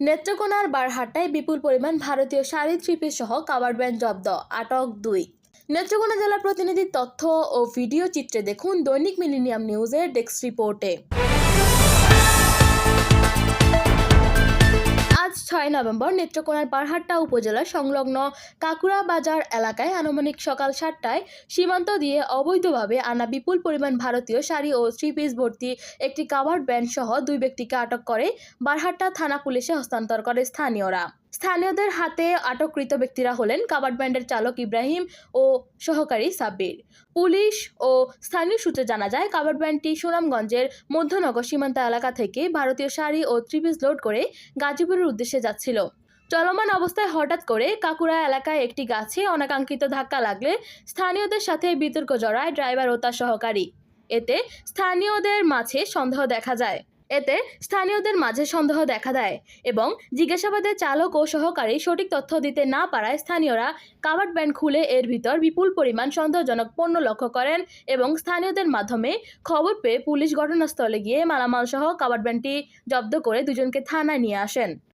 নেত্রকোনার বারহাট্টায় বিপুল পরিমাণ ভারতীয় শাড়ি থ্রিপিস সহ কাভার ব্যান্ড জব্দ, আটক দুই। নেত্রকোনা জেলা প্রতিনিধির তথ্য ও ভিডিও চিত্রে দেখুন দৈনিক মিলিনিয়াম নিউজের ডেস্ক রিপোর্টে। ছয় নভেম্বর নেত্রকোনার বারহাট্টা উপজেলা সংলগ্ন কাকুরা বাজার এলাকায় আনুমানিক সকাল সাতটায় সীমান্ত দিয়ে অবৈধভাবে আনা বিপুল পরিমাণ ভারতীয় শাড়ি ও পিস ভর্তি একটি কাভার্ড ব্যান্ড সহ দুই ব্যক্তিকে আটক করে বারহাট্টা থানা পুলিশে হস্তান্তর করে স্থানীয়রা। স্থানীয়দের হাতে আটককৃত ব্যক্তিরা হলেন কাভার্ড ব্যান্ডের চালক ইব্রাহিম ও সহকারী সাব্বির। পুলিশ ও স্থানীয় সূত্রে জানা যায় কাভার্ড ব্যান্ডটি সুনামগঞ্জের মধ্যনগর সীমান্ত এলাকা থেকে ভারতীয় শাড়ি ও থ্রি পিস লোড করে গাজীপুরের উদ্দেশ্যে যাচ্ছিল। চলমান অবস্থায় হঠাৎ করে কাকুরা এলাকায় একটি গাছে অনাকাঙ্ক্ষিত ধাক্কা লাগলে স্থানীয়দের সাথে বিতর্ক জড়ায় ড্রাইভার ও তার সহকারী। এতে স্থানীয়দের মাঝে সন্দেহ দেখা যায়। এতে স্থানীয়দের মাঝে সন্দেহ দেখা দেয় এবং জিজ্ঞাসাবাদে চালক ও সহকারী সঠিক তথ্য দিতে না পারায় স্থানীয়রা কাভার্ড ব্যান্ড খুলে এর ভিতর বিপুল পরিমাণ সন্দেহজনক পণ্য লক্ষ্য করেন এবং স্থানীয়দের মাধ্যমে খবর পেয়ে পুলিশ ঘটনাস্থলে গিয়ে মালামাল সহ কাভার্ড ব্যান্ডটি জব্দ করে দুজনকে থানায় নিয়ে আসেন।